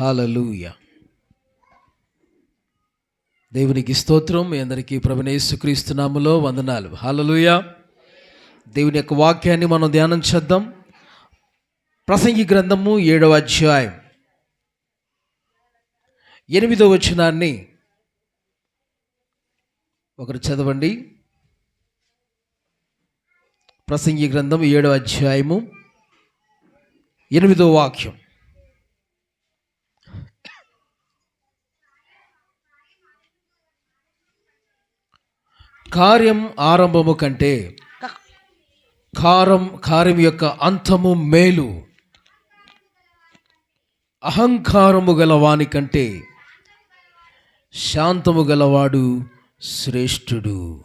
Hallelujah దేవునికి స్తోత్రం మీ అందరికీ ప్రభునేసు వందనాలు. హాలలుయ దేవుని యొక్క వాక్యాన్ని మనం ధ్యానం చేద్దాం. ప్రసంగి గ్రంథము ఏడవ అధ్యాయం. ఎనిమిదవ వచనాన్ని ఒకరు చదవండి. ప్రసంగి గ్రంథం ఏడవ అధ్యాయము ఎనిమిదో వాక్యం. కార్యం ఆరంభము కంటే కారం కార్యం యొక్క అంతము మేలు. అహంకారము గలవాని కంటే శాంతము గలవాడు శ్రేష్ఠుడు.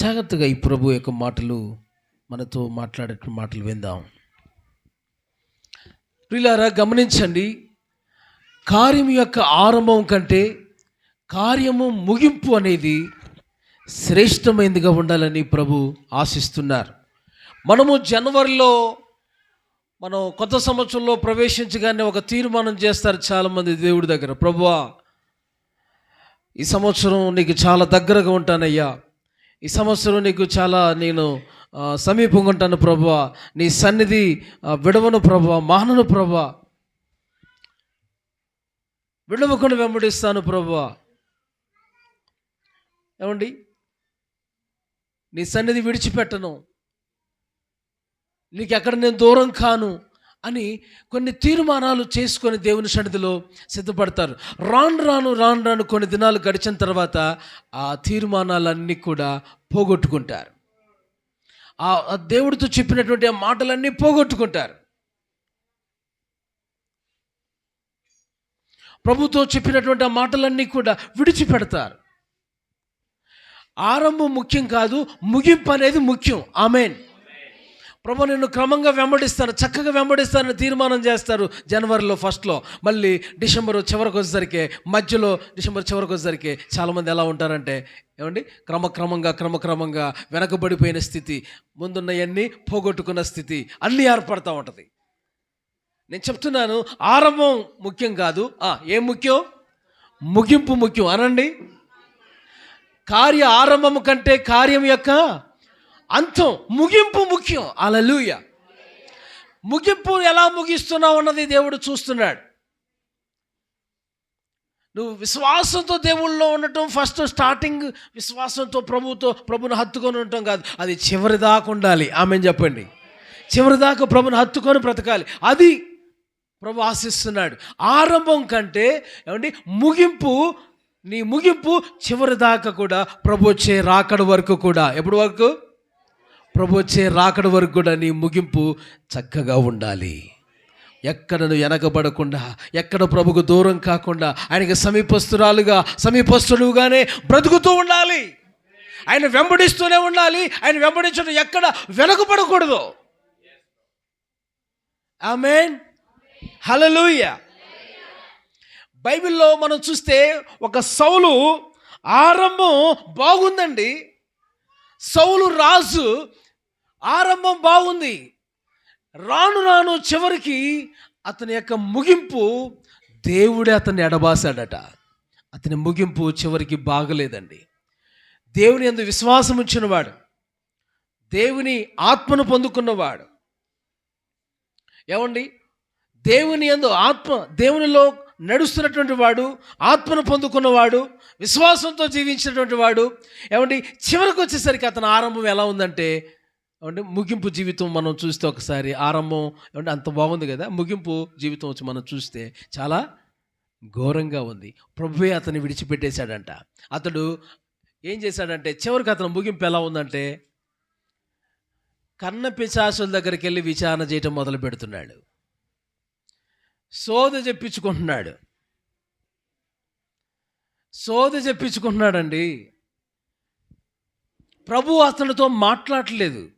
జాగ్రత్తగా ఈ ప్రభు యొక్క మాటలు మనతో మాట్లాడేట మాటలు విందాం. ప్రిలారా గమనించండి. కార్యం యొక్క ఆరంభం కంటే కార్యము ముగింపు అనేది శ్రేష్టమైనదిగా ఉండాలని ప్రభు ఆశిస్తున్నారు. మనము జనవరిలో మనం కొత్త సంవత్సరంలో ప్రవేశించగానే ఒక తీర్మానం చేస్తారు చాలామంది దేవుడి దగ్గర. ప్రభువా ఈ సంవత్సరం నీకు చాలా దగ్గరగా ఉంటానయ్యా. ఈ సంవత్సరం నీకు చాలా నేను సమీపంగా ఉంటాను ప్రభువ. నీ సన్నిధి విడవను ప్రభువా మానను ప్రభ విడవకుండా వెంబడిస్తాను ప్రభా ఏమండి? నీ సన్నిధి విడిచిపెట్టను. నీకు ఎక్కడ నేను దూరం కాను అని కొన్ని తీర్మానాలు చేసుకొని దేవుని సన్నిధిలో సిద్ధపడతారు. రాను రాను రాను రాను కొన్ని దినాలు గడిచిన తర్వాత ఆ తీర్మానాలన్నీ కూడా పోగొట్టుకుంటారు. ఆ ఆ దేవుడితో చెప్పినటువంటి ఆ మాటలన్నీ పోగొట్టుకుంటారు. ప్రభుతో చెప్పినటువంటి ఆ మాటలన్నీ కూడా విడిచిపెడతారు. ఆరంభం ముఖ్యం కాదు ముగింపు అనేది ముఖ్యం. ఆమెన్. ప్రభు నిన్ను క్రమంగా వెంబడిస్తాను చక్కగా వెంబడిస్తానని తీర్మానం చేస్తారు జనవరిలో ఫస్ట్లో. మళ్ళీ డిసెంబర్ చివరికి వచ్చేసరికి మధ్యలో డిసెంబర్ చివరికి వచ్చేసరికి చాలామంది ఎలా ఉంటారంటే ఏమండి? క్రమక్రమంగా క్రమక్రమంగా వెనకబడిపోయిన స్థితి ముందున్నవన్నీ పోగొట్టుకున్న స్థితి అన్నీ ఏర్పడతా ఉంటుంది. నేను చెప్తున్నాను ఆరంభం ముఖ్యం కాదు. ఏం ముఖ్యం? ముగింపు ముఖ్యం. అనండి. కార్య ఆరంభము కంటే కార్యం యొక్క అంతం ముగింపు ముఖ్యం. అలలుయ ముగింపు ఎలా ముగిస్తున్నావు అన్నది దేవుడు చూస్తున్నాడు. నువ్వు విశ్వాసంతో దేవుళ్ళలో ఉండటం ఫస్ట్ స్టార్టింగ్ విశ్వాసంతో ప్రభుతో ప్రభుని హత్తుకొని ఉండటం కాదు. అది చివరి దాకా ఉండాలి. ఆమె చెప్పండి. చివరి దాకా ప్రభుని హత్తుకొని బ్రతకాలి. అది ప్రభు ఆశిస్తున్నాడు. ఆరంభం కంటే ఏమండి ముగింపు నీ ముగింపు చివరి దాకా కూడా ప్రభు వచ్చే రాకడ వరకు కూడా. ఎప్పటి వరకు? ప్రభు వచ్చే రాకడ వరకు కూడా నీ ముగింపు చక్కగా ఉండాలి. ఎక్కడ నువ్వు వెనకబడకుండా ఎక్కడ ప్రభుకు దూరం కాకుండా ఆయనకి సమీపస్తురాలుగా సమీపస్తుడుగానే బ్రతుకుతూ ఉండాలి. ఆయన వెంబడిస్తూనే ఉండాలి. ఆయన వెంబడించడం ఎక్కడ? వెనకబడకూడదు. ఆమెన్ హలలుయ బైబిల్లో మనం చూస్తే ఒక సౌలు ఆరంభం బాగుందండి. సౌలు రాజు ఆరంభం బాగుంది. రాను రాను చివరికి అతని యొక్క ముగింపు దేవుడే అతన్ని ఎడబాసాడట. అతని ముగింపు చివరికి బాగలేదండి. దేవుని ఎందు విశ్వాసం ఉంచినవాడు. దేవుని ఆత్మను పొందుకున్నవాడు. ఏమండి? దేవుని యందు ఆత్మ దేవునిలో నడుస్తున్నటువంటి వాడు ఆత్మను పొందుకున్నవాడు విశ్వాసంతో జీవించినటువంటి వాడు ఏమండి చివరికి వచ్చేసరికి అతని ఆరంభం ఎలా ఉందంటే ఏమంటే ముగింపు జీవితం మనం చూస్తే ఒకసారి ఆరంభం ఏమంటే అంత బాగుంది కదా ముగింపు జీవితం వచ్చి మనం చూస్తే చాలా ఘోరంగా ఉంది. ప్రభువే అతన్ని విడిచిపెట్టేశాడంట. అతడు ఏం చేశాడంటే చివరికి అతని ముగింపు ఎలా ఉందంటే కన్న పిశాసుల దగ్గరికి వెళ్ళి విచారణ చేయటం మొదలు పెడుతున్నాడు సోద చెప్పించుకుంటున్నాడు. సోద చెప్పించుకుంటున్నాడండి. ప్రభు అతనితో మాట్లాడలేదు.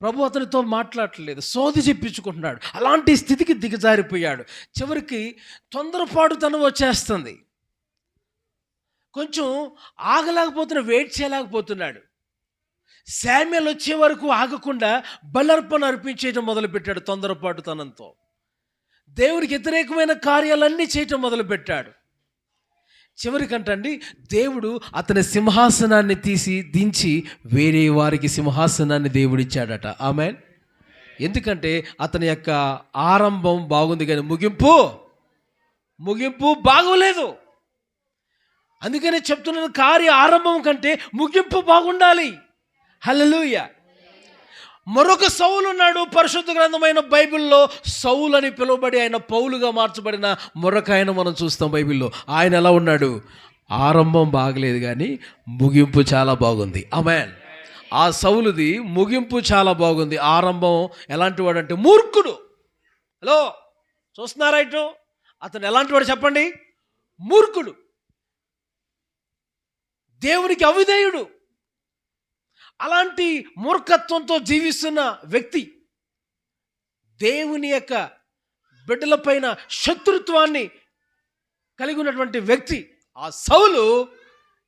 ప్రభు అతనితో మాట్లాడలేదు. సోది చెప్పించుకుంటున్నాడు. అలాంటి స్థితికి దిగజారిపోయాడు. చివరికి తొందరపాటుతనం వచ్చేస్తుంది. కొంచెం ఆగలేకపోతున్న వెయిట్ చేయలేకపోతున్నాడు. శామ్యలు వచ్చే వరకు ఆగకుండా బలర్పణ అర్పించేయటం మొదలుపెట్టాడు తొందరపాటుతనంతో దేవుడికి వ్యతిరేకమైన కార్యాలన్నీ చేయటం మొదలుపెట్టాడు. చివరికంటండి దేవుడు అతని సింహాసనాన్ని తీసి దించి వేరే వారికి సింహాసనాన్ని దేవుడిచ్చాడట. ఆమె ఎందుకంటే అతని యొక్క ఆరంభం బాగుంది కానీ ముగింపు ముగింపు బాగోలేదు. అందుకనే చెప్తున్నాను కార్య ఆరంభం కంటే ముగింపు బాగుండాలి. హలలుయ మరొక సౌలు ఉన్నాడు పరిశుద్ధ గ్రంథమైన బైబిల్లో సౌలు అని పిలువబడి ఆయన పౌలుగా మార్చబడిన మరొక ఆయన మనం చూస్తాం బైబిల్లో. ఆయన ఎలా ఉన్నాడు? ఆరంభం బాగలేదు కానీ ముగింపు చాలా బాగుంది. అమెన్ ఆ సౌలుది ముగింపు చాలా బాగుంది. ఆరంభం ఎలాంటి వాడు అంటే మూర్ఖుడు. హలో చూస్తున్నారా ఇటు? అతను ఎలాంటి వాడు చెప్పండి? మూర్ఖుడు. దేవునికి అవిధేయుడు. అలాంటి మూర్ఖత్వంతో జీవిస్తున్న వ్యక్తి దేవుని యొక్క బిడ్డలపైన శత్రుత్వాన్ని కలిగి ఉన్నటువంటి వ్యక్తి ఆ సౌలు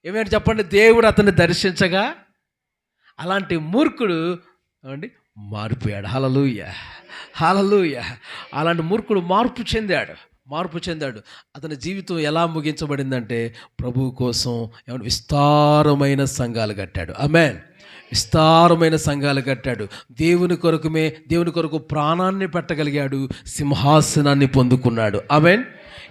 ఏమైనా చెప్పండి? దేవుడు అతన్ని దర్శించగా అలాంటి మూర్ఖుడు ఏమండి? మారిపోయాడు. హలలుయ హలలుయ అలాంటి మూర్ఖుడు మార్పు చెందాడు. మార్పు చెందాడు. అతని జీవితం ఎలా ముగించబడిందంటే ప్రభువు కోసం ఏమైనా విస్తారమైన సంఘాలు కట్టాడు. అమెన్ విస్తారమైన సంఘాలు కట్టాడు. దేవుని కొరకుమే దేవుని కొరకు ప్రాణాన్ని పెట్టగలిగాడు సింహాసనాన్ని పొందుకున్నాడు. ఆమెన్.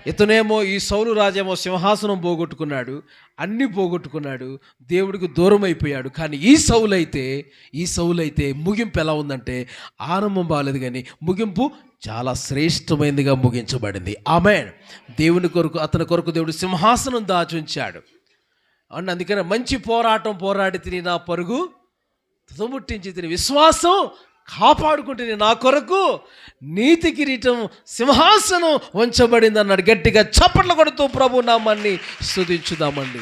ఇతనేమో ఈ సౌలు రాజేమో సింహాసనం పోగొట్టుకున్నాడు అన్నీ పోగొట్టుకున్నాడు దేవుడికి దూరం అయిపోయాడు. కానీ ఈ సౌలైతే ఈ సౌలైతే ముగింపు ఎలా ఉందంటే ఆరంభం బాగాలేదు కానీ ముగింపు చాలా శ్రేష్టమైనదిగా ముగించబడింది. ఆమె దేవుని కొరకు అతని కొరకు దేవుడు సింహాసనం దాచుంచాడు. అండ్ అందుకనే మంచి పోరాటం పోరాడి తిని నా పరుగు తుదముట్టించి తిని విశ్వాసం కాపాడుకుంటుంది నా కొరకు. నీతి కిరీటం సింహాసనం వంచబడింది అన్నాడు గట్టిగా చప్పట్లు కొడుతూ ప్రభు నామాన్ని స్థుతించుదామండి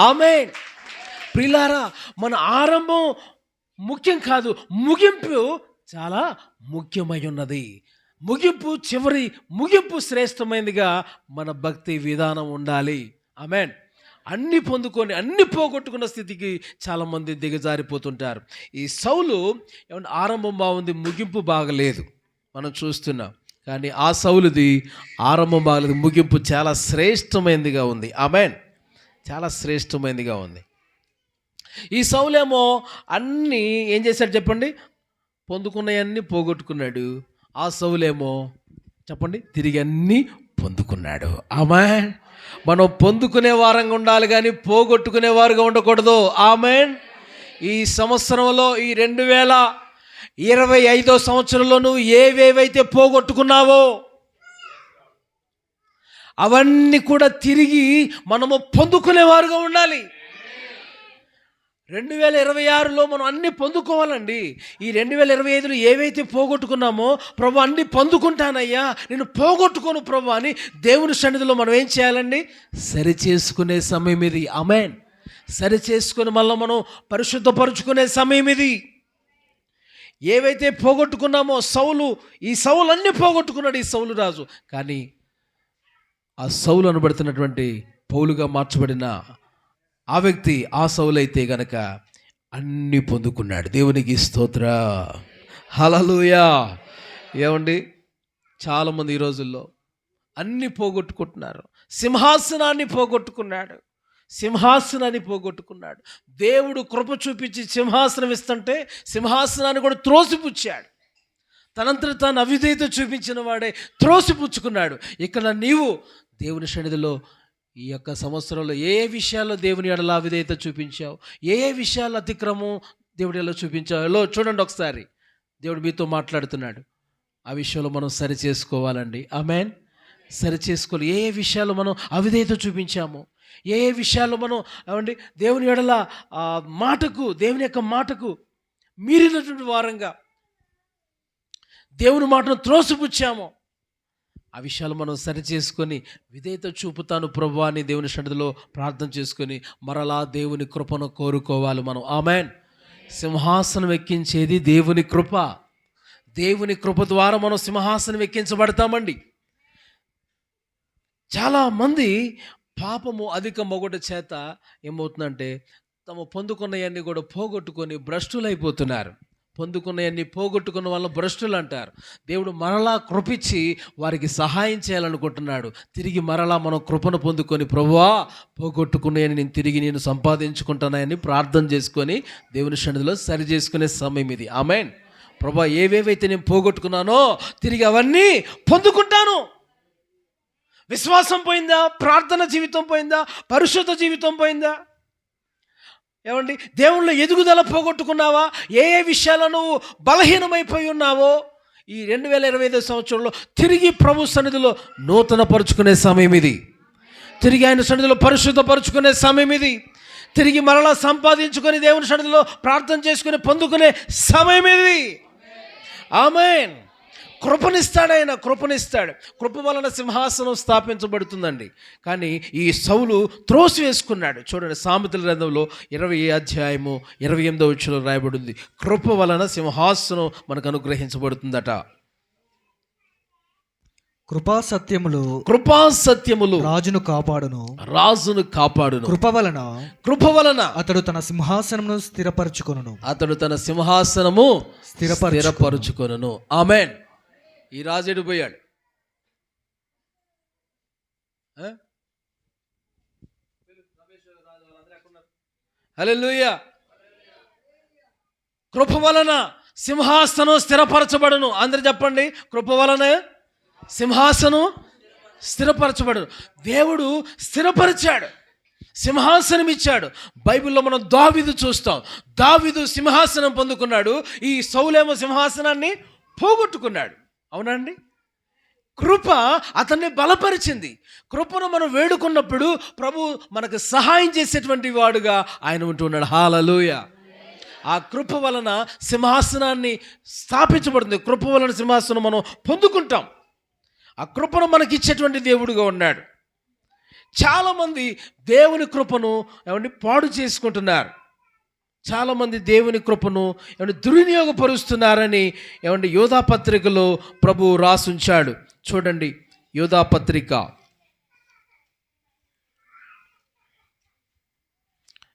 ఆమె ప్రిలారా మన ఆరంభం ముఖ్యం కాదు ముగింపు చాలా ముఖ్యమై ఉన్నది ముగింపు చివరి ముగింపు శ్రేష్టమైనదిగా మన భక్తి విధానం ఉండాలి. ఆమెన్. అన్ని పొందుకొని అన్ని పోగొట్టుకున్న స్థితికి చాలామంది దిగజారిపోతుంటారు. ఈ సౌలు ఏమన్నా ఆరంభం బాగుంది ముగింపు బాగలేదు. మనం చూస్తున్నాం. కానీ ఆ సౌలుది ఆరంభం బాగలేదు ముగింపు చాలా శ్రేష్టమైనదిగా ఉంది. ఆమెన్. చాలా శ్రేష్టమైనదిగా ఉంది. ఈ సౌలేమో అన్నీ ఏం చేశాడు చెప్పండి? పొందుకున్నవన్నీ పోగొట్టుకున్నాడు. ఆ సౌలేమో చెప్పండి తిరిగి అన్నీ పొందుకున్నాడు. ఆమె మనం పొందుకునే వారంగా ఉండాలి కానీ పోగొట్టుకునే వారుగా ఉండకూడదు. ఆమె ఈ సంవత్సరంలో ఈ రెండు వేల ఇరవై ఐదో సంవత్సరంలో నువ్వు ఏవేవైతే పోగొట్టుకున్నావో అవన్నీ కూడా తిరిగి మనము పొందుకునేవారుగా ఉండాలి. రెండు వేల ఇరవై ఆరులో మనం అన్ని పొందుకోవాలండి. ఈ రెండు వేల ఇరవై ఐదులో ఏవైతే పోగొట్టుకున్నామో ప్రభు అన్ని పొందుకుంటానయ్యా. నేను పోగొట్టుకోను ప్రభు అని దేవుని సన్నిధిలో మనం ఏం చేయాలండి? సరి చేసుకునే సమయం ఇది. అమెన్ సరి చేసుకుని మళ్ళీ మనం పరిశుద్ధపరుచుకునే సమయం ఇది. ఏవైతే పోగొట్టుకున్నామో సౌలు ఈ సౌలు అన్నీ పోగొట్టుకున్నాడు ఈ సౌలు రాజు. కానీ ఆ సౌలు అనబడుతున్నటువంటి పౌలుగా మార్చబడిన ఆ వ్యక్తి ఆ సౌలైతే గనక అన్ని పొందుకున్నాడు. దేవునికి స్తోత్ర. హలలుయా ఏమండి? చాలామంది ఈ రోజుల్లో అన్ని పోగొట్టుకుంటున్నారు. సింహాసనాన్ని పోగొట్టుకున్నాడు. సింహాసనాన్ని పోగొట్టుకున్నాడు. దేవుడు కృప చూపించి సింహాసనం ఇస్తుంటే సింహాసనాన్ని కూడా త్రోసిపుచ్చాడు. తనంతట తాను అవిధేయత చూపించిన వాడే త్రోసిపుచ్చుకున్నాడు. ఇక్కడ నీవు దేవుని సన్నిధిలో ఈ యొక్క సంవత్సరంలో ఏ ఏ విషయాల్లో దేవుని ఎడల విధేయత చూపించావు? ఏ ఏ విషయాల్లో అతిక్రమం దేవుడి ఎలా చూపించావు? ఎలా చూడండి ఒకసారి. దేవుడు మీతో మాట్లాడుతున్నాడు. ఆ విషయంలో మనం సరి చేసుకోవాలండి. ఆమెన్. సరి చేసుకోవాలి. ఏ ఏ మనం అవిధేయత చూపించాము? ఏ ఏ మనం ఏమండి దేవుని ఎడల మాటకు దేవుని యొక్క మాటకు మీరినటువంటి వారంగా దేవుని మాటను త్రోసిపుచ్చాము? ఆ విషయాలు మనం సరి చేసుకొని విధేయత చూపుతాను ప్రభు అని దేవుని సన్నిధిలో ప్రార్థన చేసుకొని మరలా దేవుని కృపను కోరుకోవాలి మనం. ఆమెన్. సింహాసనం ఎక్కించేది దేవుని కృప. దేవుని కృప ద్వారా మనం సింహాసనం ఎక్కించబడతామండి. చాలామంది పాపము అధిక మొగట చేత ఏమవుతుందంటే తమ పొందుకున్నవన్నీ కూడా పోగొట్టుకొని భ్రష్టులైపోతున్నారు. పొందుకున్నవన్నీ పోగొట్టుకున్న వాళ్ళ భ్రష్టులు అంటారు. దేవుడు మరలా కృపిచ్చి వారికి సహాయం చేయాలనుకుంటున్నాడు. తిరిగి మరలా మనం కృపను పొందుకొని ప్రభువా పోగొట్టుకున్నాయని నేను తిరిగి నేను సంపాదించుకుంటున్నాయని ప్రార్థన చేసుకొని దేవుని సన్నిధిలో సరి చేసుకునే సమయం ఇది. ఆమెన్. ప్రభా ఏవేవైతే నేను పోగొట్టుకున్నానో తిరిగి అవన్నీ పొందుకుంటాను. విశ్వాసం పోయిందా? ప్రార్థన జీవితం పోయిందా? పరిశుద్ధ జీవితం పోయిందా? ఏమండి? దేవుళ్ళు ఎదుగుదల పోగొట్టుకున్నావా? ఏ ఏ విషయాల్లో నువ్వు బలహీనమైపోయి ఉన్నావో? ఈ రెండు వేల ఇరవై ఐదు సంవత్సరంలో తిరిగి ప్రభు సన్నిధిలో నూతన పరుచుకునే సమయం ఇది. తిరిగి ఆయన సన్నిధిలో పరిశుద్ధపరుచుకునే సమయం ఇది. తిరిగి మరలా సంపాదించుకొని దేవుని సన్నిధిలో ప్రార్థన చేసుకుని పొందుకునే సమయం ఇది. ఆమెన్. కృపనిస్తాడు ఆయన కృపనిస్తాడు. కృప వలన సింహాసనం స్థాపించబడుతుందండి. కానీ ఈ సౌలు త్రోసి వేసుకున్నాడు. చూడండి సామెతల గ్రంథంలో ఇరవై అధ్యాయము ఇరవై ఎనిమిదో వచ్చులో రాయబడింది. కృప వలన సింహాసనం మనకు అనుగ్రహించబడుతుందట. కృపా సత్యములు కృపా సత్యములు రాజును కాపాడును. రాజును కాపాడును. కృప వలన కృప వలన అతడు తన సింహాసనమును స్థిరపరచుకొనును. అతడు తన సింహాసనము. స్థిరపరుచుకొనును. ఆమెన్. ఈ రాజు ఎడిపోయాడు హల్లెలూయా. కృప వలన సింహాసనం స్థిరపరచబడును. అందరు చెప్పండి కృప వలన సింహాసనం స్థిరపరచబడును. దేవుడు స్థిరపరిచాడు సింహాసనం ఇచ్చాడు. బైబిల్లో మనం దావిదు చూస్తాం. దావిదు సింహాసనం పొందుకున్నాడు. ఈ సౌలేమ సింహాసనాన్ని పోగొట్టుకున్నాడు. అవునండి. కృప అతన్ని బలపరిచింది. కృపను మనం వేడుకున్నప్పుడు ప్రభు మనకు సహాయం చేసేటువంటి వాడుగా ఆయన ఉంటున్నాడు హాలలోయ. ఆ కృప వలన సింహాసనాన్ని స్థాపించబడుతుంది కృప వలన సింహాసనం మనం పొందుకుంటాం. ఆ కృపను మనకి ఇచ్చేటువంటి దేవుడుగా ఉన్నాడు. చాలామంది దేవుని కృపను ఏమండి పాడు చేసుకుంటున్నారు. చాలామంది దేవుని కృపను ఏమంటే దుర్వినియోగపరుస్తున్నారని ఏమంటే యోధా పత్రికలో ప్రభు రాసుంచాడు. చూడండి యోధా పత్రిక.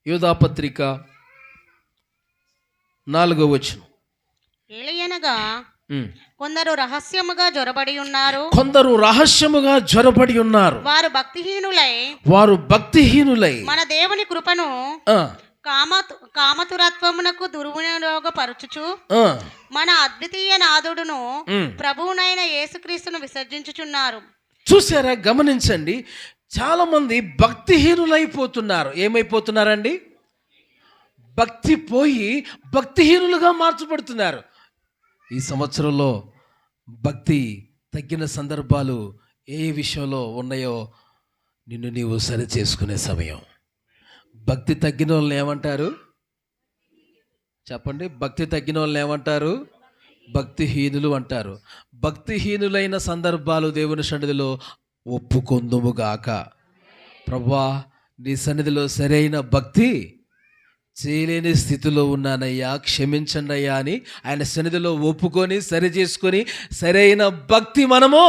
యోధా పత్రిక నాలుగో వచనం. ఏలయనగా. కొందరు రహస్యముగా జొరబడి ఉన్నారు. కొందరు రహస్యముగా జ్వరపడి ఉన్నారు. వారు భక్తిహీనులై వారు భక్తిహీనులై మన దేవుని కృపను ఆ, కామ కామతురత్వమునకు దుర్వినియోగపరచుచు మన అద్వితీయ నాథుడును ఉమ్. ప్రభువునైన యేసుక్రీస్తును విసర్జించుచున్నారు. చూసారా గమనించండి. చాలామంది భక్తిహీనులైపోతున్నారు. ఏమైపోతున్నారండి? భక్తి పోయి భక్తిహీనులుగా మార్చబడుతున్నారు. ఈ సంవత్సరంలో భక్తి తగ్గిన సందర్భాలు ఏ విషయంలో ఉన్నాయో నిన్ను నీవు సరి చేసుకునే సమయం. భక్తి తగ్గిన వాళ్ళని ఏమంటారు? చెప్పండి భక్తి తగ్గిన వాళ్ళని ఏమంటారు భక్తిహీనులు అంటారు. భక్తిహీనులైన సందర్భాలు దేవుని సన్నిధిలో ఒప్పుకొందుముగాక ప్రభా నీ సన్నిధిలో సరైన భక్తి చేయలేని స్థితిలో ఉన్నానయ్యా క్షమించండి అయ్యా అని ఆయన సన్నిధిలో ఒప్పుకొని సరి చేసుకొని సరైన భక్తి మనము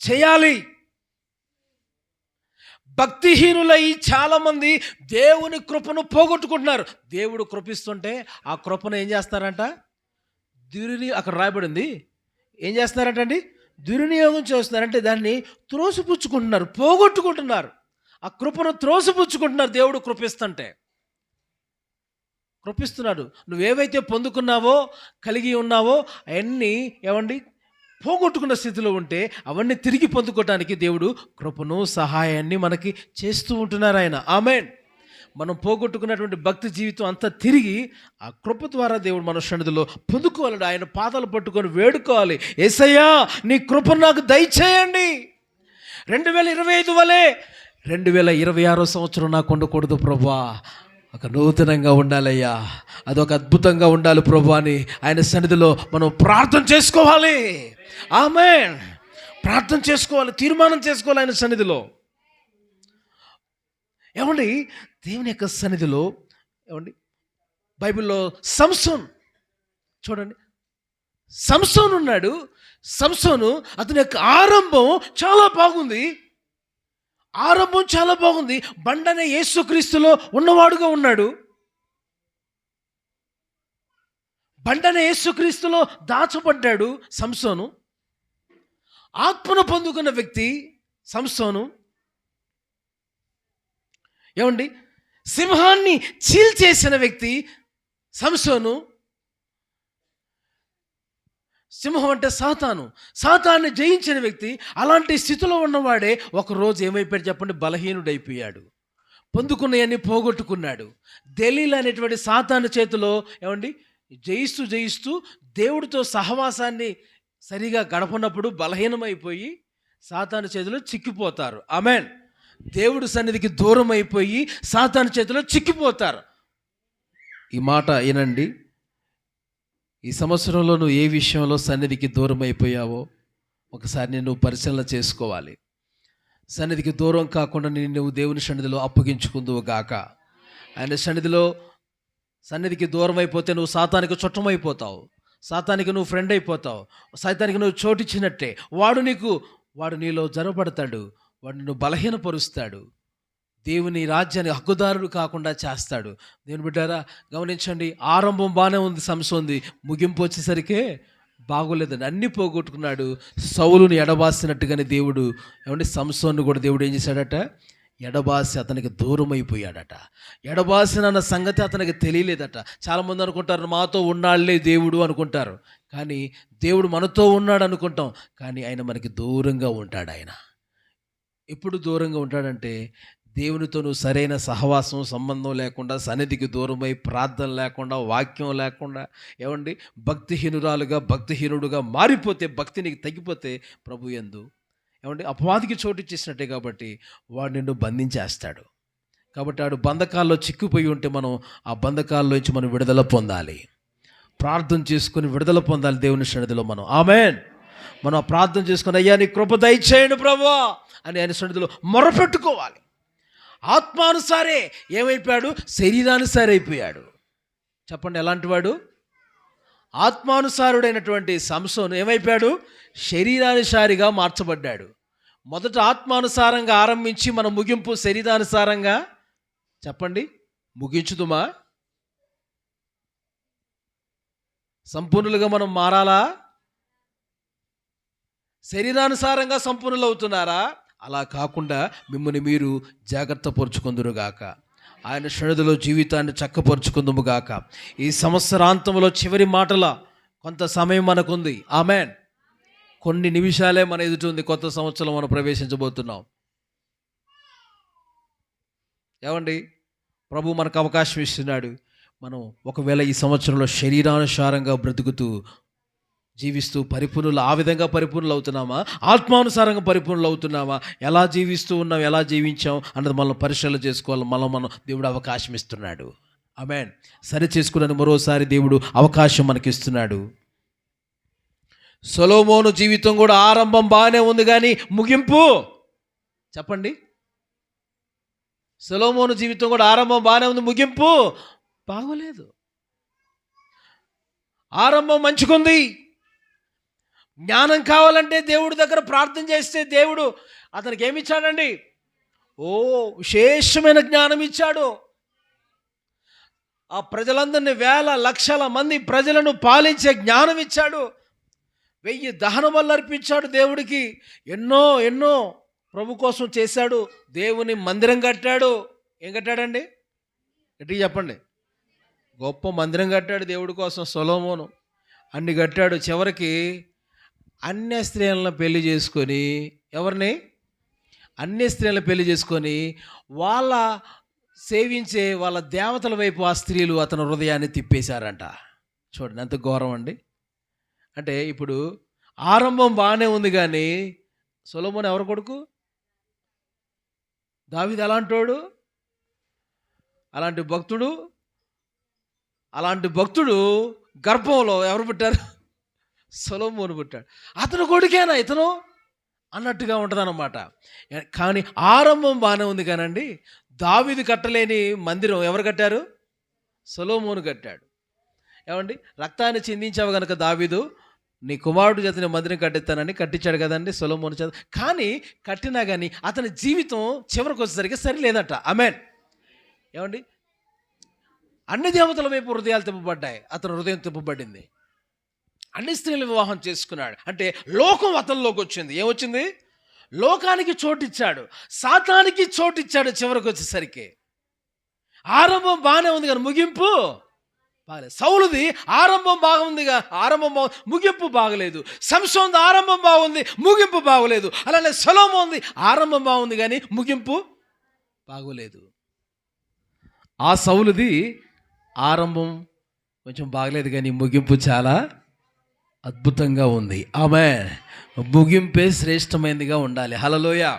చేయాలి. భక్తిహీనులై చాలామంది దేవుని కృపను పోగొట్టుకుంటున్నారు. దేవుడు కృపిస్తుంటే ఆ కృపను ఏం చేస్తారంట దురిని అక్కడ రాయబడింది. ఏం చేస్తున్నారంటండి దుర్వినియోగం చేస్తున్నారంటే దాన్ని త్రోసిపుచ్చుకుంటున్నారు పోగొట్టుకుంటున్నారు. ఆ కృపను త్రోసిపుచ్చుకుంటున్నారు దేవుడు కృపిస్తుంటే. కృపిస్తున్నాడు. నువ్వేవైతే పొందుకున్నావో కలిగి ఉన్నావో అవన్నీ ఏమండి? పోగొట్టుకున్న స్థితిలో ఉంటే అవన్నీ తిరిగి పొందుకోవటానికి దేవుడు కృపను సహాయాన్ని మనకి చేస్తూ ఉంటున్నారు ఆయన. ఆమెన్. మనం పోగొట్టుకున్నటువంటి భక్తి జీవితం అంతా తిరిగి ఆ కృప ద్వారా దేవుడు మన సన్నిధిలో పొందుకోవాలి ఆయన పాదాలు పట్టుకొని వేడుకోవాలి. ఏసయ్యా నీ కృప నాకు దయచేయండి. రెండు వేల ఇరవై ఐదు వలె రెండు వేల ఇరవై ఆరో సంవత్సరం నాకు ఉండకూడదు ప్రభా ఒక నూతనంగా ఉండాలయ్యా. అదొక అద్భుతంగా ఉండాలి ప్రభు అని ఆయన సన్నిధిలో మనం ప్రార్థన చేసుకోవాలి. ఆమె ప్రార్థన చేసుకోవాలి తీర్మానం చేసుకోవాలి ఆయన సన్నిధిలో. ఏమండి? దేవుని యొక్క సన్నిధిలో ఏమండి? బైబిల్లో సంసోన్ చూడండి. సంసోన్ ఉన్నాడు సంసోను అతని యొక్క ఆరంభం చాలా బాగుంది. ఆరంభం చాలా బాగుంది. బండనే యేసుక్రీస్తులో ఉన్నవాడుగా ఉన్నాడు. బండనే యేసుక్రీస్తులో దాచబడ్డాడు సంసోను. ఆత్మను పొందుకున్న వ్యక్తి సంసోను. ఏమండి? సింహాన్ని చీల్చేసిన వ్యక్తి సంసోను. సింహం అంటే సాతాను. సాతాన్ని జయించిన వ్యక్తి అలాంటి స్థితిలో ఉన్నవాడే ఒకరోజు ఏమైపోయాడు చెప్పండి? బలహీనుడైపోయాడు. పొందుకున్నవన్నీ పోగొట్టుకున్నాడు. దలీల్ అనేటువంటి సాతాను చేతిలో ఏమండి? జయిస్తూ జయిస్తూ దేవుడితో సహవాసాన్ని సరిగా గడపనప్పుడు బలహీనమైపోయి సాతాను చేతిలో చిక్కిపోతారు. అమెన్ దేవుడి సన్నిధికి దూరం అయిపోయి సాతాను చేతిలో చిక్కిపోతారు. ఈ మాట వినండి ఈ సంవత్సరంలో నువ్వు ఏ విషయంలో సన్నిధికి దూరం అయిపోయావో ఒకసారి నేను నువ్వు పరిశీలన చేసుకోవాలి. సన్నిధికి దూరం కాకుండా నేను నువ్వు దేవుని సన్నిధిలో అప్పగించుకుందువు గాక. ఆయన సన్నిధిలో సన్నిధికి దూరం అయిపోతే నువ్వు సాతానికి చుట్టమైపోతావు. సాతానికి నువ్వు ఫ్రెండ్ అయిపోతావు. సైతానికి నువ్వు చోటిచ్చినట్టే వాడు నీకు వాడు నీలో జరపడతాడు వాడు నిన్ను బలహీనపరుస్తాడు. దేవుని రాజ్యాన్ని హక్కుదారుడు కాకుండా చేస్తాడు. దేవుని బిడ్డారా గమనించండి ఆరంభం బాగానే ఉంది సంసోంది. ముగింపు వచ్చేసరికే బాగోలేదని అన్ని పోగొట్టుకున్నాడు. సౌలుని ఎడబాసినట్టుగానే దేవుడు ఏమంటే సంసోన్ని కూడా దేవుడు ఏం చేశాడట? ఎడబాసి అతనికి దూరం అయిపోయాడట ఎడబాసిన సంగతి అతనికి తెలియలేదట. చాలామంది అనుకుంటారు మాతో ఉన్నాళ్ళే దేవుడు అనుకుంటారు. కానీ దేవుడు మనతో ఉన్నాడు అనుకుంటాం. కానీ ఆయన మనకి దూరంగా ఉంటాడు ఆయన. ఎప్పుడు దూరంగా ఉంటాడంటే దేవునితో నువ్వు సరైన సహవాసం సంబంధం లేకుండా సన్నిధికి దూరమై ప్రార్థన లేకుండా వాక్యం లేకుండా ఏమండి? భక్తిహీనురాలుగా భక్తిహీనుడుగా మారిపోతే భక్తి నీకు తగ్గిపోతే ప్రభు ఎందు ఏమండి? అపవాదికి చోటు ఇచ్చేసినట్టే కాబట్టి వాడు నిన్ను బంధించేస్తాడు. కాబట్టి ఆడు బంధకాల్లో చిక్కుపోయి ఉంటే మనం ఆ బంధకాల్లోంచి మనం విడుదల పొందాలి. ప్రార్థన చేసుకుని విడుదల పొందాలి దేవుని సన్నిధిలో మనం. ఆమెన్. మనం ఆ ప్రార్థన చేసుకుని అయ్యా నీ కృప దయచేయండి ప్రభా అని ఆయన సన్నిధిలో మొరపెట్టుకోవాలి. ఆత్మానుసారే ఏమైపోయాడు? శరీరానుసారి అయిపోయాడు చెప్పండి ఎలాంటి వాడు? ఆత్మానుసారుడైనటువంటి సంసోను ఏమైపోయాడు? శరీరానుసారిగా మార్చబడ్డాడు. మొదట ఆత్మానుసారంగా ఆరంభించి మన ముగింపు శరీరానుసారంగా చెప్పండి ముగించుదుమా? సంపూర్ణులుగా మనం మారాలా? శరీరానుసారంగా సంపూర్ణులు అవుతున్నారా అలా కాకుండా మిమ్మల్ని మీరు జాగ్రత్త పరుచుకుందురుగాక. ఆయన షణుదిలో జీవితాన్ని చక్కపరుచుకుందుముగాక ఈ సంవత్సరాంతంలో చివరి మాటల కొంత సమయం మనకుంది. ఆమెన్. కొన్ని నిమిషాలే మన ఎదుటి ఉంది. కొత్త సంవత్సరం మనం ప్రవేశించబోతున్నాం. ఏమండి? ప్రభు మనకు అవకాశం ఇస్తున్నాడు. మనం ఒకవేళ ఈ సంవత్సరంలో శరీరానుసారంగా బ్రతుకుతూ జీవిస్తూ పరిపూర్ణులు ఆ విధంగా పరిపూర్ణులు అవుతున్నామా? ఆత్మానుసారంగా పరిపూర్ణులు అవుతున్నామా? ఎలా జీవిస్తూ ఉన్నాం? ఎలా జీవించాం? అన్నది మనం పరిశీలన చేసుకోవాలి. మనం మనం దేవుడు అవకాశం ఇస్తున్నాడు. అమెన్ సరి చేసుకున్నాను మరోసారి దేవుడు అవకాశం మనకి ఇస్తున్నాడు సొలోమోను జీవితం కూడా ఆరంభం బాగానే ఉంది కానీ ముగింపు? చెప్పండి. సొలోమోను జీవితం కూడా ఆరంభం బాగానే ఉంది. ముగింపు? బాగోలేదు. ఆరంభం మంచుకుంది జ్ఞానం కావాలంటే దేవుడి దగ్గర ప్రార్థన చేస్తే దేవుడు అతనికి ఏమి ఇచ్చాడండి? ఓ విశేషమైన జ్ఞానం ఇచ్చాడు. ఆ ప్రజలందరినీ వేల లక్షల మంది ప్రజలను పాలించే జ్ఞానం ఇచ్చాడు. వెయ్యి దహన వల్ల అర్పించాడు దేవుడికి. ఎన్నో ఎన్నో ప్రభు కోసం చేశాడు. దేవుని మందిరం కట్టాడు. ఏం కట్టాడండి? ఎట్టి చెప్పండి. గొప్ప మందిరం కట్టాడు దేవుడి కోసం సొలోమోను. అన్ని కట్టాడు. చివరికి అన్య స్త్రీలను పెళ్ళి చేసుకొని ఎవరిని? అన్య స్త్రీలను పెళ్ళి చేసుకొని వాళ్ళ సేవించే వాళ్ళ దేవతల వైపు ఆ స్త్రీలు అతని హృదయాన్ని తిప్పేశారంట. చూడండి ఎంత ఘోరం అండి. అంటే ఇప్పుడు ఆరంభం బాగానే ఉంది కానీ సొలమోన్ ఎవరు కొడుకు? దావిది అలాంటోడు అలాంటి భక్తుడు? అలాంటి భక్తుడు గర్భంలో ఎవరు పుట్టారు? సొలోమోను పుట్టాడు. అతను కొడుకేనా ఇతను? అన్నట్టుగా ఉంటుందన్నమాట. కానీ ఆరంభం బాగానే ఉంది కానండి దావిది కట్టలేని మందిరం ఎవరు కట్టారు? సొలోమోను కట్టాడు. ఏమండి? రక్తాన్ని చిందించావు గనక దావీదు నీ కుమారుడు చేత మందిరం కట్టిస్తానని కట్టించాడు కదండి సొలోమోను చేత. కానీ కట్టినా కానీ అతని జీవితం చివరికి వచ్చేసరికి సరిలేదట. అమెన్ ఏమండి? అన్ని దేవతల వైపు హృదయాలు తిప్పబడ్డాయి. అతని హృదయం తిప్పబడింది. అన్ని స్త్రీలు వివాహం చేసుకున్నాడు. అంటే లోకం అతనిలోకి వచ్చింది. ఏమొచ్చింది? లోకానికి చోటిచ్చాడు. సాతానికి చోటిచ్చాడు చివరికి వచ్చేసరికి. ఆరంభం బాగానే ఉంది కానీ ముగింపు? బాగలేదు. సౌలుది ఆరంభం బాగుందిగా ఆరంభం బాగు ముగింపు బాగలేదు. సంసోంది ఆరంభం బాగుంది ముగింపు బాగలేదు. అలానే సొలోమోంది ఆరంభం బాగుంది కానీ ముగింపు బాగోలేదు. ఆ సౌలుది ఆరంభం కొంచెం బాగలేదు కానీ ముగింపు చాలా అద్భుతంగా ఉంది. ఆమె ముగింపే శ్రేష్టమైనదిగా ఉండాలి. హలలోయ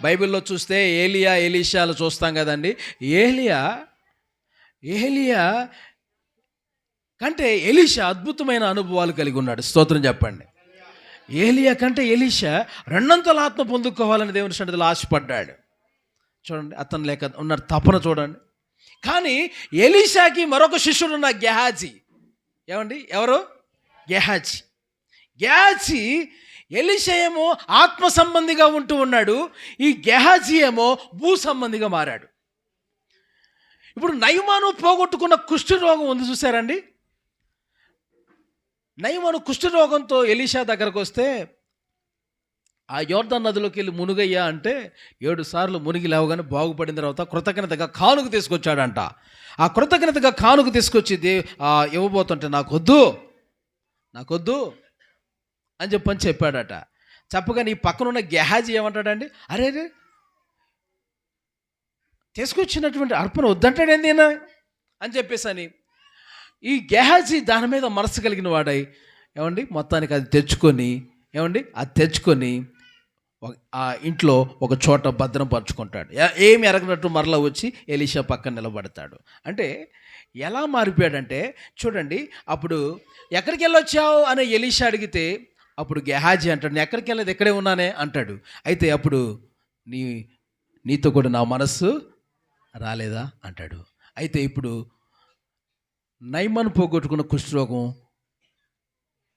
బైబిల్లో చూస్తే ఏలియా ఎలీషాలు చూస్తాం కదండి. ఏలియా ఏలియా కంటే ఎలీషా అద్భుతమైన అనుభవాలు కలిగి ఉన్నాడు. స్తోత్రం చెప్పండి. ఏలియా కంటే ఎలీషా రెండంతల ఆత్మ పొందుకోవాలని దేవుని సన్నిధిలో ఆశపడ్డాడు. చూడండి అతను లేక ఉన్న తపన చూడండి. కానీ ఎలీషాకి మరొక శిష్యుడు ఉన్న గెహాజీ. ఏమండి? ఎవరు? గెహాజీ. గెహాజీ ఎలీషా ఏమో ఆత్మ సంబంధిగా ఉంటూ ఉన్నాడు ఈ గెహాజీ ఏమో భూ సంబంధిగా మారాడు. ఇప్పుడు నయమాను పోగొట్టుకున్న కుష్ఠ రోగం ఉంది చూసారండి నయమాను కుష్ఠ రోగంతో ఎలీషా దగ్గరకు వస్తే ఆ యోర్ధన్ నదిలోకి వెళ్ళి మునుగయ్యా అంటే ఏడు సార్లు మునిగి లేవగానే బాగుపడిన తర్వాత కృతజ్ఞతగా కానుక తీసుకొచ్చాడంట. ఆ కృతజ్ఞతగా కానుక తీసుకొచ్చి దే ఇవ్వబోతుంటే నాకు వద్దు. నాకొద్దు అని చెప్పని చెప్పాడట. చెప్పగానే ఈ పక్కనున్న గెహాజీ ఏమంటాడండి? అరే అరే తీసుకొచ్చినటువంటి అర్పణ వద్దంటాడేంది ఈయన? అని చెప్పేసి అని ఈ గెహాజీ దాని మీద మనసు కలిగిన వాడై ఏమండి మొత్తానికి అది తెచ్చుకొని ఏమండి అది తెచ్చుకొని ఆ ఇంట్లో ఒక చోట భద్రపరుచుకుంటాడు ఏమి ఎరగనట్టు మరలా వచ్చి ఎలీషా పక్కన నిలబడతాడు. అంటే ఎలా మారిపోయాడంటే చూడండి అప్పుడు ఎక్కడికి వెళ్ళొచ్చావు అని ఎలీషా అడిగితే అప్పుడు గెహాజీ అంటాడు నేను ఎక్కడికి వెళ్ళలేదు ఇక్కడే ఉన్నానే అంటాడు. అయితే అప్పుడు నీ నీతో కూడా నా మనస్సు రాలేదా? అంటాడు. అయితే ఇప్పుడు నైమన్ పోగొట్టుకున్న కుష్ఠరోగం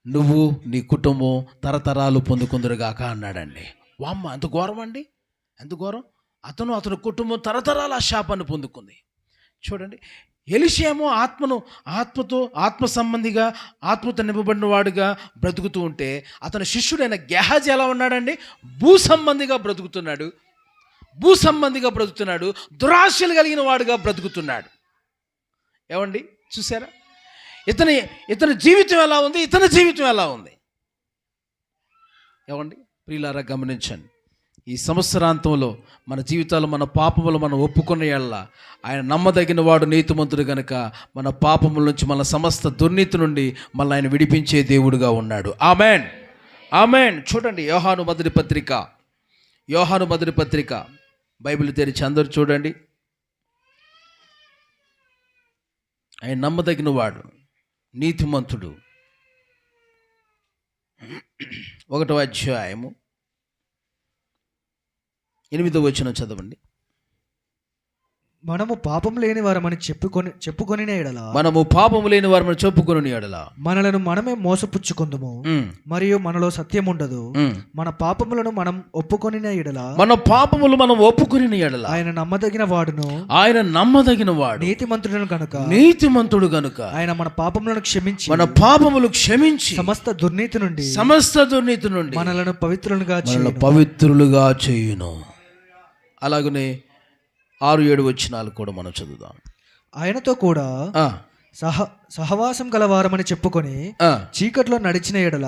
నువ్వు నీ కుటుంబం తరతరాలు పొందుకుందరుగాక అన్నాడండి. వామ్మ ఎంత ఘోరం అండి. ఎంత ఘోరం. అతను అతని కుటుంబం తరతరాల ఆ శాపాన్ని పొందుకుంది. చూడండి ఎలిషేమో ఆత్మను ఆత్మతో ఆత్మ సంబంధిగా ఆత్మతో నింపబడిన వాడుగా బ్రతుకుతూ ఉంటే అతని శిష్యుడైన గెహాజీ ఎలా ఉన్నాడండి? భూ సంబంధిగా బ్రతుకుతున్నాడు. భూ సంబంధిగా బ్రతుకుతున్నాడు. దురాశలు కలిగిన వాడుగా బ్రతుకుతున్నాడు. ఏమండి? చూసారా ఇతని ఇతని జీవితం ఎలా ఉంది? ఇతని జీవితం ఎలా ఉంది? ఏమండి? ప్రియులారా గమనించండి. ఈ సంవత్సరాంతంలో మన జీవితాలు మన పాపములు మనం ఒప్పుకునే ఎళ్ళ ఆయన నమ్మదగిన వాడు నీతిమంతుడు గనుక మన పాపముల నుంచి మన సమస్త దుర్నీతి నుండి మళ్ళీ ఆయన విడిపించే దేవుడుగా ఉన్నాడు. ఆమెన్ ఆమెన్ చూడండి యోహాను మొదటి పత్రిక. యోహాను మొదటి పత్రిక. బైబిల్ తెరిచి అందరూ చూడండి. ఆయన నమ్మదగిన వాడు నీతిమంతుడు. ఒకటో అధ్యాయము. ఎనిమిదో వచ్చిన చదవండి. మనము పాపం లేని వారమని చెప్పుకొని చెప్పుకొని ఎడల? మనము పాపము లేని వారిని చెప్పుకొని ఎడల? మనలను మనమే మోసపుచ్చుకుందుము. మరియు మనలో సత్యం ఉండదు. మన పాపములను మనం ఒప్పుకొని ఎడల? మన పాపములు మనం ఒప్పుకుని ఎడల? ఆయన నమ్మదగిన వాడును. ఆయన నమ్మదగిన వాడు. నీతిమంతుడును కనుక నీతిమంతుడు గనుక. ఆయన మన పాపములను క్షమించి మన పాపములు క్షమించి సమస్త దుర్నీతి నుండి సమస్త దుర్నీతి నుండి మనలను పవిత్రులుగా మనల్ని పవిత్రులుగా చేయును. అలాగనే ఆరు ఏడు వచ్చినాలు కూడా మనం చదువుదాం. ఆయనతో కూడా సహ సహవాసం గలవారమని చెప్పుకొని చీకట్లో నడిచిన ఎడల.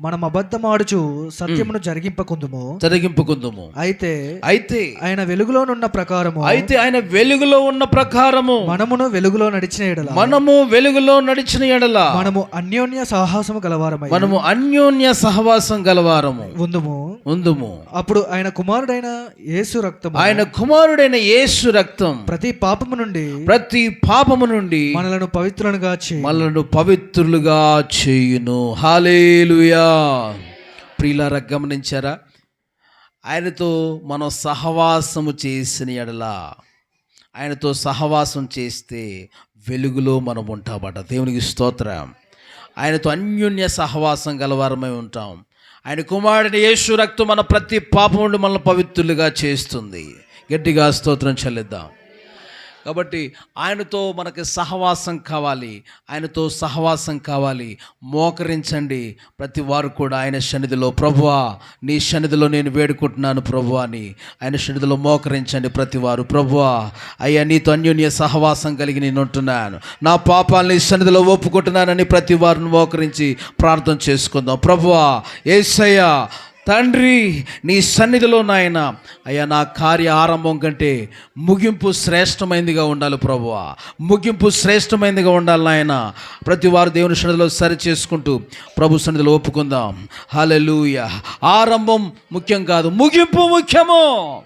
మనం అబద్ధమాడుచు సత్యమును జరిగింపకుందుము. జరిగింపుకుందుము. అయితే అయితే ఆయన వెలుగులోనున్న ప్రకారము అయితే ఆయన వెలుగులో ఉన్న ప్రకారము మనమును వెలుగులో నడిచిన ఎడల మనము వెలుగులో నడిచిన ఎడల మనము అన్యోన్య సాహసము గలవారమై మనము అన్యోన్య సహవాసం గలవారము ఉందుము. ఉందుము. అప్పుడు ఆయన కుమారుడైన యేసు రక్తము ఆయన కుమారుడైన యేసు రక్తం ప్రతి పాపము నుండి ప్రతి పాపము నుండి మనలను పవిత్రులుగా చేయి మనలను పవిత్రులుగా చేయును. హాలేలుయా ప్రియులారా గమనించారా? ఆయనతో మనం సహవాసము చేసిన ఎడల ఆయనతో సహవాసం చేస్తే వెలుగులో మనం ఉంటామట. దేవునికి స్తోత్రం. ఆయనతో అన్యోన్య సహవాసం గలవారమై ఉంటాం. ఆయన కుమారుడి యేసు రక్తం మన ప్రతి పాపం నుండి మనల్ని పవిత్రులుగా చేస్తుంది. గట్టిగా స్తోత్రం చెల్లిద్దాం. కాబట్టి ఆయనతో మనకి సహవాసం కావాలి. ఆయనతో సహవాసం కావాలి. మోకరించండి. ప్రతి వారు కూడా ఆయన సన్నిధిలో ప్రభువా నీ సన్నిధిలో నేను వేడుకుంటున్నాను ప్రభు అని. ఆయన సన్నిధిలో మోకరించండి ప్రతి వారు. ప్రభువా అయ్యా నీతో అన్యోన్య సహవాసం కలిగి నేను ఉంటున్నాను. నా పాపాలని సన్నిధిలో ఒప్పుకుంటున్నానని ప్రతి వారిని మోకరించి ప్రార్థన చేసుకుందాం. ప్రభువా ఏసయ్యా తండ్రి నీ సన్నిధిలో నాయన అయ్యా నా కార్య ఆరంభం కంటే ముగింపు శ్రేష్టమైనదిగా ఉండాలి ప్రభువా. ముగింపు శ్రేష్టమైనదిగా ఉండాలి నాయన. ప్రతి వారు దేవుని సన్నిధిలో సరి చేసుకుంటూ ప్రభు సన్నిధిలో ఒప్పుకుందాం. హల్లెలూయా. ఆరంభం ముఖ్యం కాదు ముగింపు ముఖ్యము.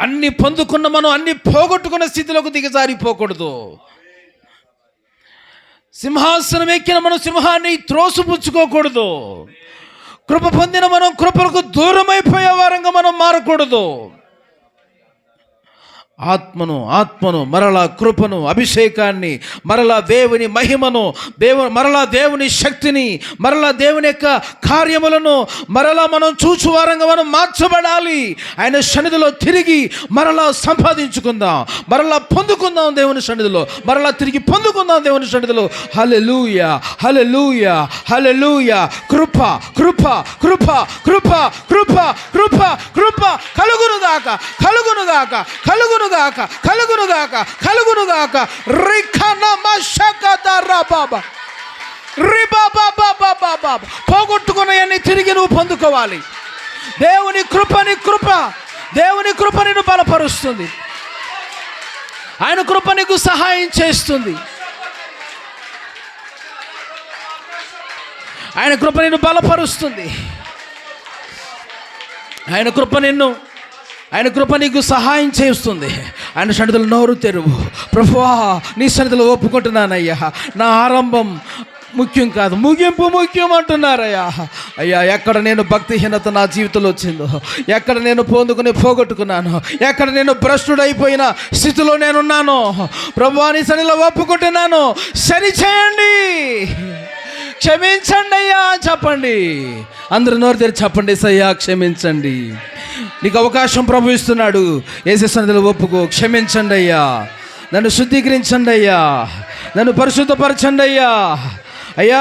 అన్ని పొందుకున్న మనం అన్ని పోగొట్టుకున్న స్థితిలోకి దిగజారిపోకూడదు సింహాసనం ఎక్కిన మనం సింహాన్ని త్రోసిపుచ్చుకోకూడదు కృప పొందిన మనం కృపలకు దూరమైపోయే వారంగా మనం మారకూడదు. ఆత్మను ఆత్మను మరలా కృపను అభిషేకాన్ని మరలా దేవుని మహిమను దేవు మరలా దేవుని శక్తిని మరలా దేవుని యొక్క కార్యములను మరలా మనం చూచువారంగా మనం మార్చబడాలి. ఆయన సన్నిధిలో తిరిగి మరలా సంపాదించుకుందాం. మరలా పొందుకుందాం దేవుని సన్నిధిలో. మరలా తిరిగి పొందుకుందాం దేవుని సన్నిధిలో. హలెలూయ హలెలూయ హలెలూయ కృప కృప కృప కృప కృప కృప కృప. కలుగునుగాక కలుగునుగాక. కలుగునుగాక కలుగునుగాక కలుగునుగాక. రిఖనమశకదరబాబ రిబాబాబాబాబాబా. పోగొట్టుకున్నవన్నీ తిరిగి నువ్వు పొందుకోవాలి. దేవుని కృపని కృప దేవుని కృప నిన్ను బలపరుస్తుంది. ఆయన కృప నీకు సహాయం చేస్తుంది. ఆయన కృప నిన్ను బలపరుస్తుంది. ఆయన కృప నిన్ను ఆయన కృప నీకు సహాయం చేస్తుంది. ఆయన సన్నిధులు నోరు తెరువు. ప్రభువా నీ సన్నిధులు ఒప్పుకుంటున్నానయ్యా. నా ఆరంభం ముఖ్యం కాదు. ముగింపు ముఖ్యం అంటున్నారయ్యా. అయ్యా ఎక్కడ నేను భక్తిహీనత నా జీవితంలో వచ్చిందో ఎక్కడ నేను పొందుకుని పోగొట్టుకున్నాను ఎక్కడ నేను భ్రష్టుడైపోయిన స్థితిలో నేనున్నాను ప్రభువా నీ ఒప్పుకుంటున్నాను. సరి చేయండి. క్షమించండి అయ్యా అని చెప్పండి. అందరు నోరు తెరిచి చెప్పండి సయ్యా క్షమించండి. నీకు అవకాశం ప్రభు ఇస్తున్నాడు. ఏసేసన్నిధిలో ఒప్పుకో క్షమించండి అయ్యా. నన్ను శుద్ధీకరించండి అయ్యా. నన్ను పరిశుద్ధపరచండి అయ్యా. అయ్యా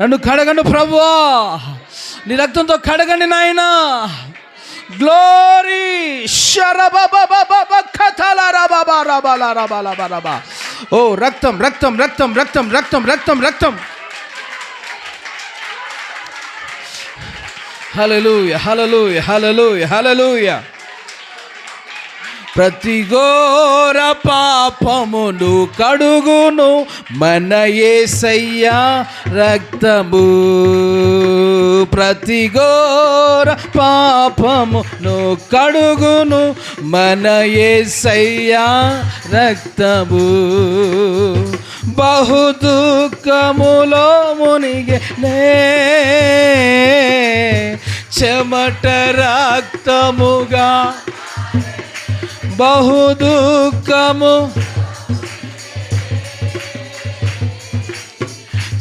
నన్ను కడగండి ప్రభువా. నీ రక్తంతో కడగండి నాయనా. గ్లోరీ ఓ రక్తం రక్తం రక్తం రక్తం రక్తం రక్తం రక్తం. హలలుయ హలలుయ హలలుయ హలలుయ ప్రతి ఘోర పాపమును కడుగును మన ఏసయ్యా రక్తము. ప్రతి ఘోర పాపమును కడుగును మన ఏసయ్యా రక్తము. బహు దుఃఖములో మునిగే నే చెమట రక్తముగా. బహు దుఃఖము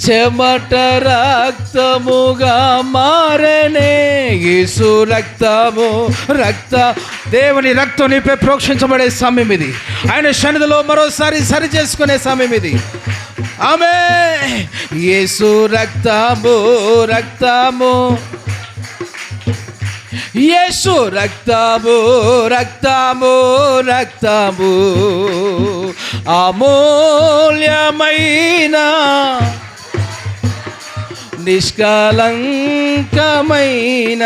చెమట రక్తముగా మారనే యేసు రక్తము రక్త దేవుని రక్తం నిపై ప్రోక్షించబడే సమయం ఇది. ఆయన సన్నిధిలో మరోసారి సరి చేసుకునే సమయం ఇది. ఆమె యేసు రక్తము రక్తము. యేసు రక్తము రక్తము రక్తము. అమూల్యమైన నిష్కలంకమైన